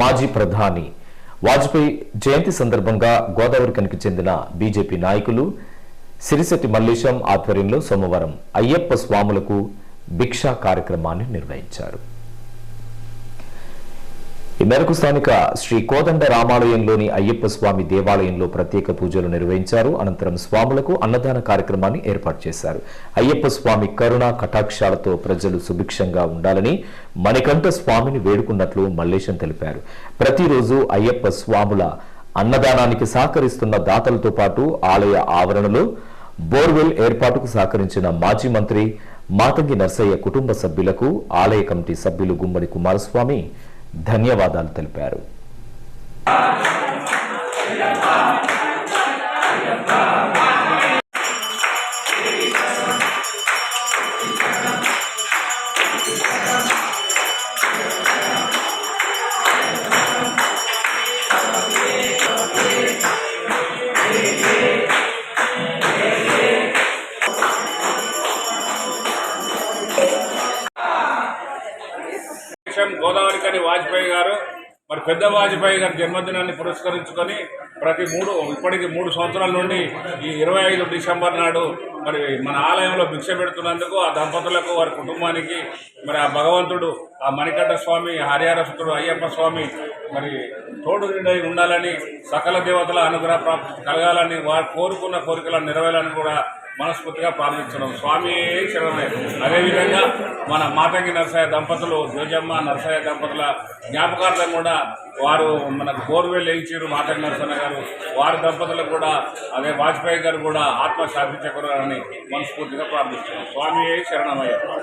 మాజీ ప్రధాని వాజ్పేయి జయంతి సందర్భంగా గోదావరి చెందిన బీజేపీ నాయకులు సిరిశెట్టి మల్లేశం ఆధ్వర్యంలో సోమవారం అయ్యప్ప స్వాములకు భిక్షా కార్యక్రమాన్ని నిర్వహించారు. ఈ మేరకు స్థానిక శ్రీ కోదండ రామాలయంలోని అయ్యప్ప స్వామి దేవాలయంలో ప్రత్యేక పూజలు నిర్వహించారు. అనంతరం స్వాములకు అన్నదాన కార్యక్రమాన్ని ఏర్పాటు చేశారు. అయ్యప్ప స్వామి కరుణ కటాక్షాలతో ప్రజలు సుభిక్షంగా ఉండాలని మణికంఠ స్వామిని వేడుకున్నట్లు మల్లేశం తెలిపారు. ప్రతిరోజు అయ్యప్ప స్వాముల అన్నదానానికి సహకరిస్తున్న దాతలతో పాటు ఆలయ ఆవరణలో బోర్వెల్ ఏర్పాటుకు సహకరించిన మాజీ మంత్రి మాతంగి నర్సయ్య కుటుంబ సభ్యులకు ఆలయ కమిటీ సభ్యులు గుమ్మడి కుమారస్వామి ధన్యవాదాలు తెలిపారు. విషయం గోదావరి కని వాజ్పేయి గారు మరి పెద్ద వాజ్పేయి గారి జన్మదినాన్ని పురస్కరించుకొని ప్రతి మూడు ఇప్పటికి మూడు సంవత్సరాల నుండి ఈ ఇరవై ఐదు డిసెంబర్ నాడు మరి మన ఆలయంలో భిక్ష పెడుతున్నందుకు ఆ దంపతులకు వారి కుటుంబానికి మరి ఆ భగవంతుడు ఆ మణికంఠ స్వామి హరిహరసుతుడు అయ్యప్ప స్వామి మరి తోడు నిండై ఉండాలని సకల దేవతల అనుగ్రహ ప్రాప్తి కలగాలని వారు కోరుకున్న కోరికలను నెరవేరాలని కూడా మనస్ఫూర్తిగా ప్రార్థించడం. స్వామి శరణమే అదేవిధంగా మన మాతంగి నరసయ్య దంపతులు జోజమ్మ నరసయ్య దంపతుల జ్ఞాపకార్థం కూడా వారు మనకు బోర్వెల్ వేయించారు మాతంగి నరసన్న గారు. వారి దంపతులకు కూడా అదే వాజ్పేయి గారు కూడా ఆత్మ శాంతి మనస్ఫూర్తిగా ప్రార్థిస్తున్నాం. స్వామి శరణమయ్య.